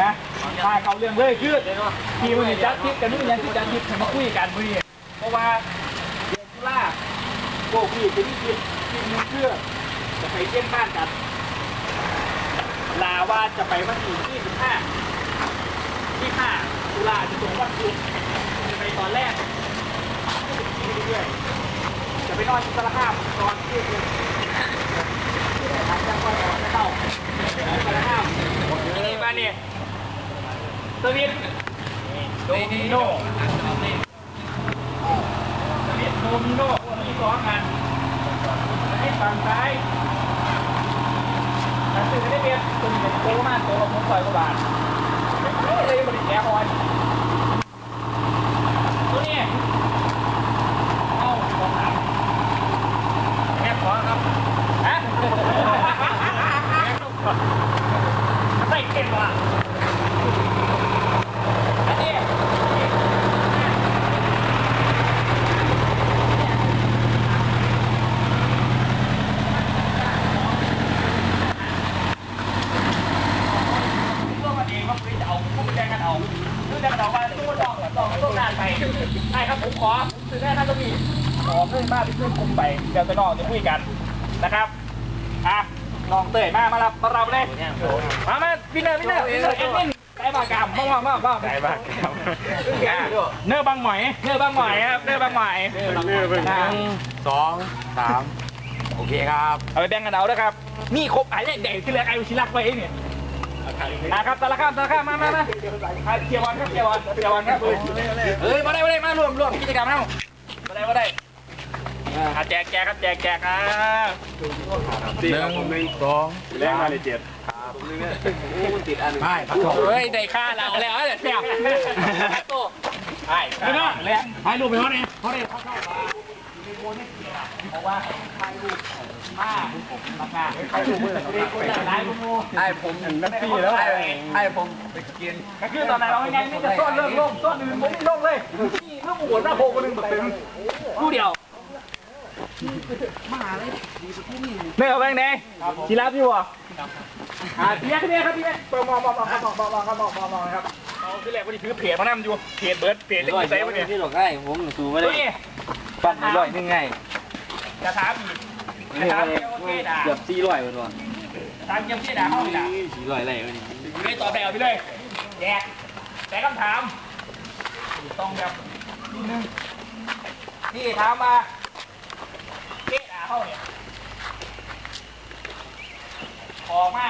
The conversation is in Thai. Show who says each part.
Speaker 1: นะมาเขาเรื่องเลยคือทีมันจัดทิปกันนู่นยังที่จัดทิปมาคุยกันมือเพราะว่าเดือนตุลาโกพี่จะมีทิปทิปนึงเพื่อจะไปเยี่ยมบ้านกัน ลาว่าจะไปวันที่ที่สิบห้าที่ห้าตุลาจะตรงวันพุธจะไปตอนแรกเรื่อยจะไปนอนที่สารคามตอนที่คืนทางจังหวัดออกจะเข้าสารคามนี่มา เนี่ยสวิตโดมิโนสวิตโดมิโนมีสองอันให้ฝั่งซ้ายหนังสือไม่ได้เรียนตัวนี้เป็นโตมากโตกว่าผมต่อยกว่าบาทเลยบริแกรออยตัวนี้เอ้าของหนังแค่ขอครับฮะใส่เก่งว่ะอันนี้ตัวมันเองว่าคุยจะเอาพวกแจ้งกันเอาคือแจ้งกันเอาว่าตู้ดองดองตู้นานไป ใช่ครับผมขอผมซื้อแค่นั้นก็มีขอเพื่อนบ้านที่เพื่อนคุมไปเดี๋ยวจะนอกจะคุยกันนะครับอะ ลองเตยมามารับมารับเลยมามาวินเนอร์วินเนอร์วินเนอร์เอ็นวินไอ้บากามมามามามาไอ้บากามเนื้อบางหมอยเนื้อบางหมอยครับเนื้อบางหมอย
Speaker 2: หนึ่งสองสามโอเคครับ
Speaker 1: เอาไปแบ่งกันเอาด้วยครับนี่ครบไอ้เนี่ยเด็กที่เหลือไอ้ชิลักไว้เนี่ยนะครับตะละข้ามตะละข้ามมามามาอะเกียร์บอลครับเกียร์บอลเกียร์บอลครับเฮ้ยมาได้มาได้มารวมรวมกิจกรรมเอามาได้มาได้ อะแจกแจกครับแจกแจกอะ
Speaker 2: หนึ่งสอง
Speaker 3: แรงมาเลยเจ็ด
Speaker 2: ไปพักผ่อน
Speaker 1: เฮ้ยได้ค่าเราแล้วเนี่ยแซ่บโตไอ้ไม่ได้แล้ว
Speaker 2: ถ่ายรูปไปเขาเนี่ยเขาเนี่ย
Speaker 1: เพราะว่าใครลูกมาราคาใครลูกมือเด็กคนไหนร้ายกู
Speaker 2: ไอ้ผม
Speaker 1: นั่นปีแล้วไอ้
Speaker 2: ไอ้ผมไปกิน
Speaker 1: ก็คือตอนนั้นเราไงนี่จะต้นเริ่มลงต้นอื่นผมไม่ลงเลยนี่เรื่องหัวหน้าโพคนหนึ่งแบบเป็นผู้เดียวมาเลย ไม่เอาแบงค์ไหนชีรับอยู่อะอ่าพี่แม่พี่แม่ครับพี่แม่มองมองมองมองมองมองครับมองมองมองครับเอาที่แรกวันนี้ถือเพจมานั่งอยู่เพจเบิร์ดเพจเล็กใส่มาเนี่ย
Speaker 4: ที่หลอกได้ผมสูไม่ได้
Speaker 1: นี่
Speaker 4: ปั้นร้อยนึงไง
Speaker 1: จะถามอีกจะถามเกี่ยวกับเพจอะ
Speaker 4: เกือบสี่ร้อยวันวัน
Speaker 1: ถามเกี่ยวกับเพจอะห้องนี่แหละ
Speaker 4: สี่ร้อยอะไรวะนี่
Speaker 1: อยู่ในต่อแบบไปเลยแจกแต่คำถามต้องแบบนิดนึงที่ถามมา เข้าเขาเนี่ย ออกมา